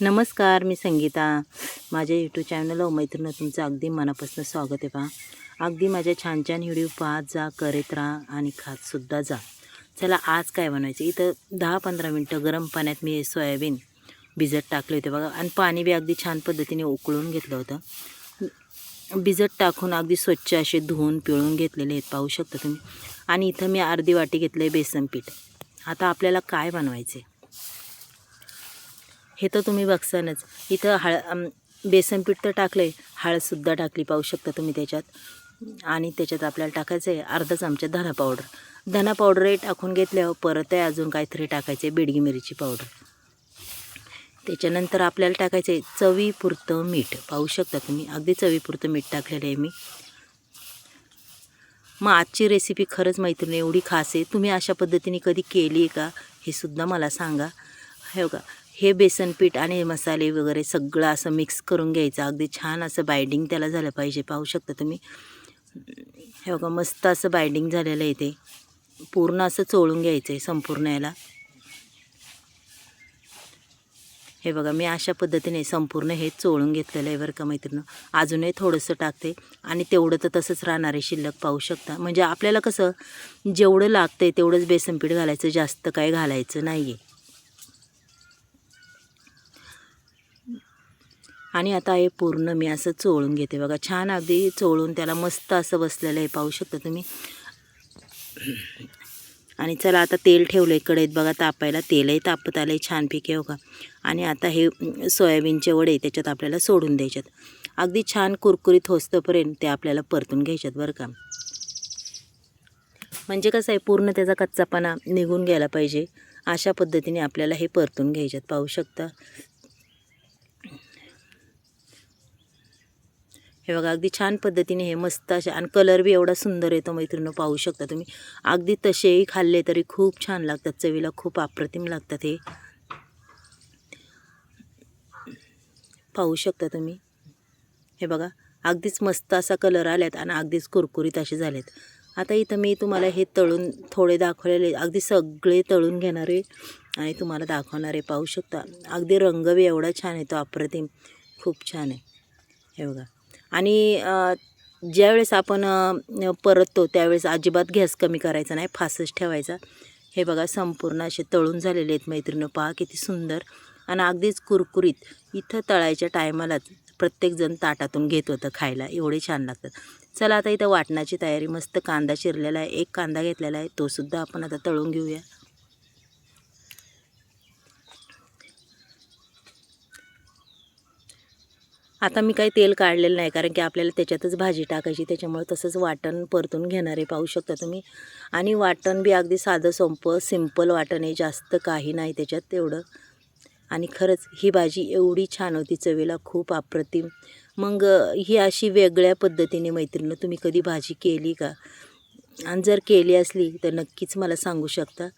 नमस्कार मी संगीता. माझ्या YouTube channel मैत्रिणी तुमचं अगदी मनापासून स्वागत आहे पहा. अगदी माझ्या छान छान व्हिडिओ पाहत जा करत राहा आणि खातसुद्धा जा. चला आज काय बनवायचं? इथं दहा पंधरा मिनटं गरम पाण्यात मी सोयाबीन भिजत टाकले होते बघा. आणि पाणी बी अगदी छान पद्धतीने उकळून घेतलं होतं. भिजत टाकून अगदी स्वच्छ असे धुवून पिळून घेतलेले आहेत पाहू शकता तुम्ही. आणि इथं मी अर्धी वाटी घेतलं आहे बेसन पीठ. आता आपल्याला काय बनवायचे हे तर तुम्ही बघसानच. इथं हळ बेसनपीठ बेसन पीठ तर टाकलं आहे हळदसुद्धा टाकली पाहू शकता तुम्ही त्याच्यात. आणि त्याच्यात आपल्याला टाकायचं आहे अर्धा चमचा धना पावडर. धना पावडरही टाकून घेतल्यावर परत आहे अजून काहीतरी टाकायचं आहे बेडगी मिरची पावडर. त्याच्यानंतर आपल्याला टाकायचं आहे चवीपुरतं मीठ. पाहू शकता तुम्ही. अगदी चवीपुरतं मीठ टाकलेलं आहे मी. मग आजची रेसिपी खरंच मैत्रिणी एवढी खास आहे. तुम्ही अशा पद्धतीने कधी केली आहे का? हे सुद्धा मला सांगा. हे का हे बेसन पीठ आणि मसाले वगैरे सगळं असं मिक्स करून घ्यायचं. अगदी छान असं बाइंडिंग त्याला झालं पाहिजे. पाहू शकता तुम्ही? हे बघा मस्त असं बाइंडिंग झालेलं आहे ते. पूर्ण असं चोळून घ्यायचं आहे संपूर्ण याला. हे बघा मी अशा पद्धतीने संपूर्ण हे चोळून घेतलेलं आहे बरं का मैत्रिणी अजूनही थोडंसं टाकते. आणि तेवढं तर तसंच राहणार आहे शिल्लक पाहू शकता. म्हणजे आपल्याला कसं जेवढं लागतं आहे तेवढंच बेसनपीठ घालायचं. जास्त काय घालायचं नाही आहे आणि आता हे पूर्ण मी असं चोळून घेते. बघा छान अगदी चोळून त्याला मस्त असं बसलेलं आहे पाहू शकता तुम्ही. आणि चला आता तेल ठेवलं आहे कढईत बघा तापायला तेलही तापत आलं आहे छानपैकी हो का? आणि आता हे सोयाबीनचे वडे त्याच्यात आपल्याला सोडून द्यायच्यात. अगदी छान कुरकुरीत होस्तपर्यंत ते आपल्याला परतून घ्यायच्यात बरं का? म्हणजे कसं आहे पूर्ण त्याचा कच्चापणा निघून गेला पाहिजे. अशा पद्धतीने आपल्याला हे परतून घ्यायच्यात पाहू शकता? हे बघा अगदी छान पद्धतीने हे मस्त असे आणि कलर बी एवढा सुंदर येतो मैत्रिणी पाहू शकता तुम्ही. अगदी तसेही खाल्ले तरी खूप छान लागतात चवीला खूप अप्रतिम लागतात हे. पाहू शकता तुम्ही. हे बघा अगदीच मस्त असा कलर आल्यात आणि अगदीच कुरकुरीत असे झालेत. आता इथं मी तुम्हाला हे तळून थोडे दाखवलेले अगदी सगळे तळून घेणारे आणि तुम्हाला दाखवणारे पाहू शकता. अगदी रंग बी एवढा छान येतो अप्रतिम. खूप छान आहे. हे बघा. आणि ज्यावेळेस आपण परततो त्यावेळेस अजिबात गॅस कमी करायचा नाही फासच ठेवायचा. हे बघा संपूर्ण असे तळून झालेले आहेत मैत्रिणी पहा किती सुंदर. आणि अगदीच कुरकुरीत. इथं तळायच्या टायमालाच प्रत्येकजण ताटातून घेत होतं खायला एवढे छान लागतात. चला आता इथं वाटणाची तयारी मस्त कांदा चिरलेला आहे एक कांदा घेतलेला आहे तोसुद्धा आपण आता तळून घेऊया. आता मी काही तेल काढलेलं नाही कारण की आपल्याला त्याच्यातच भाजी टाकायची त्याच्यामुळे तसंच वाटण परतून घेणारे पाहू शकता तुम्ही. आणि वाटण बी अगदी साधं सोपं सिंपल वाटण आहे जास्त काही नाही त्याच्यात तेवढं आणि खरंच ही भाजी एवढी छान होती चवीला खूप अप्रतिम. मग ही अशी वेगळ्या पद्धतीने मैत्रिणी तुम्ही कधी भाजी केली का? आणि जर केली असली तर नक्कीच मला सांगू शकता.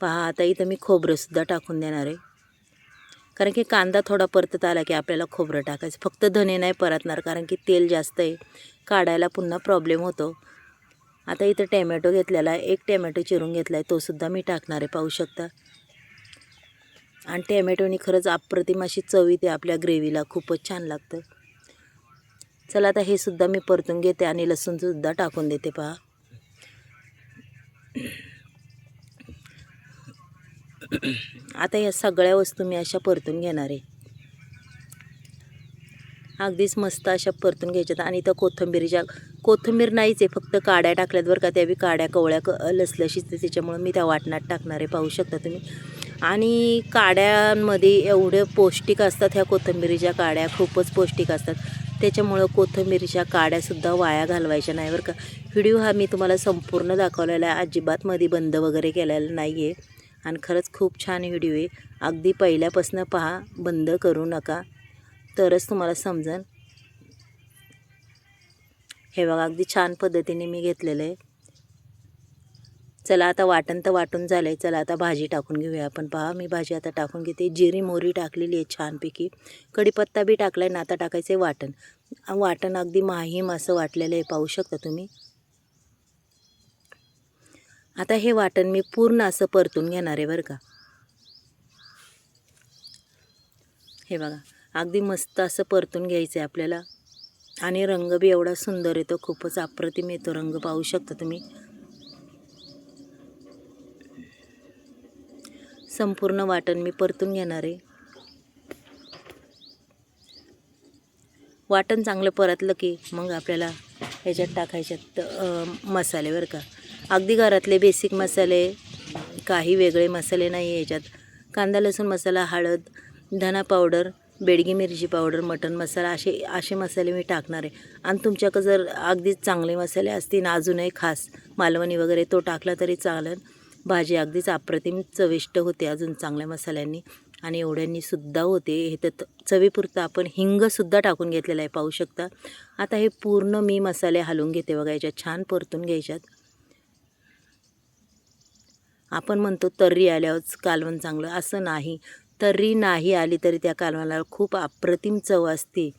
पहा आता इथं मी खोबरंसुद्धा टाकून देणार आहे. कारण की कांदा थोडा परतत आला की आपल्याला खोबरं टाकायचं. फक्त धने नाही परतणार कारण की तेल जास्त आहे. काढायला पुन्हा प्रॉब्लेम होतो. आता इथं टॅमॅटो घेतलेला आहे. एक टॅमॅटो चिरून घेतला आहे तोसुद्धा मी टाकणार आहे. पाहू शकता. आणि टॅमॅटोनी खरंच अप्रतिम अशी चव येते आपल्या ग्रेव्हीला. खूपच छान लागतं. चला आता हे सुद्धा मी परतून घेते आणि लसूणसुद्धा टाकून देते पहा. आता या सगळ्या वस्तू मी अशा परतून घेणार आहे. अगदीच मस्त अशा परतून घ्यायच्यात. आणि त्या कोथिंबीरीच्या कोथिंबीर नाहीच आहे फक्त काड्या टाकल्यात बरं का. त्या बी काड्या कवळ्या क लसलशीच त्याच्यामुळं मी त्या वाटणात टाकणार आहे. पाहू शकता तुम्ही. आणि काड्यांमध्ये एवढं पौष्टिक असतात ह्या कोथिंबीरीच्या काड्या. खूपच पौष्टिक असतात. त्याच्यामुळं कोथिंबीरीच्या काड्यासुद्धा वाया घालवायच्या नाही बरं का. व्हिडिओ हा मी तुम्हाला संपूर्ण दाखवलेला आहे. अजिबात मध्ये बंद वगैरे केलेला नाही आहे आणि खरंच खूप छान व्हिडिओ आहे. अगदी पहिल्यापासून पहा बंद करू नका. तरच तुम्हाला समजेल. हे बघा अगदी छान पद्धतीने मी घेतलेलं आहे. चला आता वाटण तर वाटून झालं आहे चला आता भाजी टाकून घेऊया आपण. पहा मी भाजी आता टाकून घेते. जिरी मोहरी टाकलेली आहे छानपैकी. कढीपत्ता बी टाकला आहे ना आता टाकायचं आहे वाटण. वाटण अगदी माहीम असं वाटलेलं आहे पाहू शकता तुम्ही. आता हे वाटण मी पूर्ण असं परतून घेणार आहे बरं का. हे बघा अगदी मस्त असं परतून घ्यायचं आहे आपल्याला. आणि रंग बी एवढा सुंदर येतो खूपच अप्रतिम येतो. रंग पाहू शकता तुम्ही. संपूर्ण वाटण मी परतून घेणार आहे. वाटण चांगलं परतलं की मग आपल्याला ह्याच्यात टाकायच्यात मसाले बरं का. अगदी घरातले बेसिक मसाले काही वेगळे मसाले नाही आहे याच्यात. कांदा लसूण मसाला हळद धना पावडर बेडगी मिरची पावडर मटन मसाला असे असे मसाले मी टाकणार आहे. आणि तुमच्याकडं जर अगदीच चांगले मसाले असतील अजूनही खास मालवणी वगैरे तो टाकला तरी चालेल. भाजी अगदीच अप्रतिम चविष्ट होते अजून चांगल्या मसाल्यांनी. आणि एवढ्यांनी सुद्धा होते. हे तर चवीपुरतं आपण हिंगसुद्धा टाकून घेतलेलं आहे पाहू शकता. आता हे पूर्ण मी मसाले हलवून घेते बघा याच्यात छान परतून घ्यायच्यात. आपण म्हणतो तर्री आल्यावरच कालवण चांगलं असं नाही. तर्री नाही आली तरी त्या कालवणाला खूप अप्रतिम चव असते.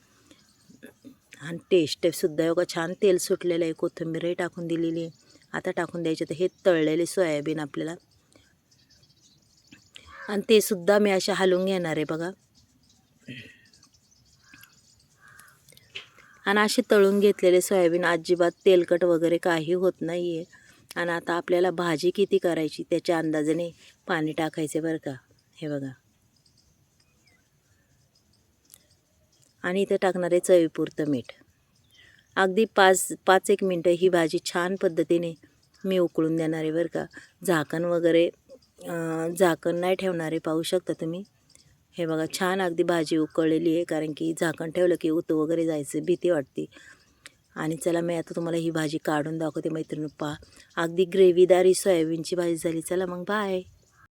आणि टेस्टसुद्धा एवढं छान तेल सुटलेलं आहे कोथिंबीरही टाकून दिलेली आहे. आता टाकून द्यायचे तर हे तळलेले सोयाबीन आपल्याला. आणि ते सुद्धा मी अशा हलवून घेणार आहे बघा. आणि असे तळून घेतलेले सोयाबीन अजिबात तेलकट वगैरे काही होत नाही आहे आणि आता आपल्याला भाजी किती करायची त्याच्या अंदाजाने पाणी टाकायचे बरं का. हे बघा. आणि इथं टाकणार आहे चवीपुरतं मीठ. अगदी पाच पाच एक मिनटं ही भाजी छान पद्धतीने मी उकळून देणार आहे बरं का. झाकण वगैरे झाकण नाही ठेवणार आहे पाहू शकता तुम्ही. हे बघा छान अगदी भाजी उकळलेली आहे कारण की झाकण ठेवलं की उतू वगैरे जायचं भीती वाटते. आणि चला मी आता तुम्हाला ही भाजी काढून दाखवते मैत्रिणी पहा. अगदी ग्रेव्हीदारी सोयाबीनची भाजी झाली. चला मग बाय